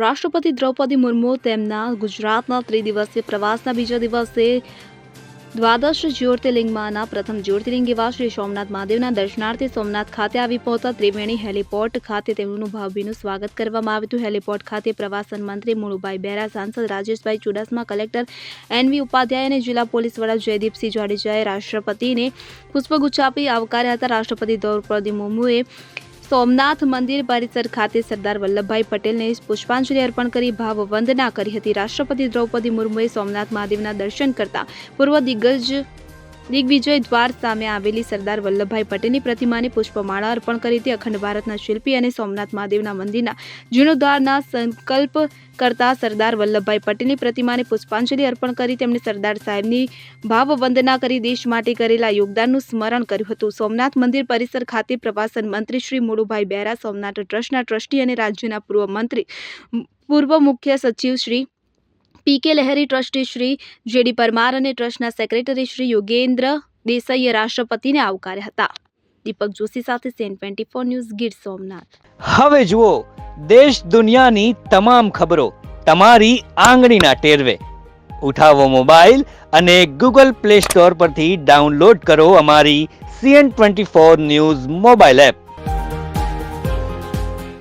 રાષ્ટ્રપતિ દ્રૌપદી મુર્મુ તેમના ગુજરાતના ત્રિદિવસીય પ્રવાસના બીજા દિવસે દ્વાદશ જ્યોતિર્લિંગમાંના પ્રથમ જ્યોતિર્લિંગ એવા શ્રી સોમનાથ મહાદેવના દર્શનાર્થે સોમનાથ ખાતે આવી પહોંચતા ત્રિવેણી હેલીપોર્ટ ખાતે તેમનું ભાવભીનું સ્વાગત કરવામાં આવ્યું હતું. હેલીપોર્ટ ખાતે પ્રવાસન મંત્રી મુળુભાઈ બેરા, સાંસદ Rajeshbhai Chudasama, collector N V Upadhyay અને જિલ્લા પોલીસ વડા જયદીપસિંહ જાડેજાએ રાષ્ટ્રપતિને પુષ્પગુચ્છ આપી આવકાર્યા હતા. રાષ્ટ્રપતિ દ્રૌપદી મુર્મુએ સોમનાથ મંદિર પરિસર ખાતે સરદાર વલ્લભભાઈ પટેલને પુષ્પાંજલિ અર્પણ કરી ભાવવંદના કરી હતી. રાષ્ટ્રપતિ દ્રૌપદી મુર્મુએ સોમનાથ મહાદેવના દર્શન કરતા પૂર્વ દિગ્ગજ દિગ્વિજય દ્વાર સામે આવેલી સરદાર વલ્લભભાઈ પટેલની પ્રતિમાને પુષ્પમાળા અર્પણ કરી હતી. અખંડ ભારતના શિલ્પી અને સોમનાથ મહાદેવના મંદિરના જીર્ણોદ્ધારના સંકલ્પ કરતા સરદાર વલ્લભભાઈ પટેલની પ્રતિમાને પુષ્પાંજલિ અર્પણ કરી તેમણે સરદાર સાહેબની ભાવવંદના કરી દેશ માટે કરેલા યોગદાનનું સ્મરણ કર્યું હતું. સોમનાથ મંદિર પરિસર ખાતે પ્રવાસન મંત્રી શ્રી મુળુભાઈ બેરા, સોમનાથ ટ્રસ્ટના ટ્રસ્ટી અને રાજ્યના પૂર્વ મંત્રી, પૂર્વ મુખ્ય સચિવ Shri P K Lahiri trustee Shri J D Parmar અને ટ્રસ્ટના સેક્રેટરી શ્રી યોગેન્દ્ર દેસાઈએ રાષ્ટ્રપતિને આવકાર્યા હતા. દીપક જોશી સાથે C N twenty four news Gir Somnath. હવે જુઓ, દેશ દુનિયાની તમામ ખબરો તમારી આંગળીના ટેરવે. ઉઠાવો મોબાઈલ અને ગૂગલ પ્લે સ્ટોર પરથી ડાઉનલોડ કરો અમારી C N twenty four news mobile app.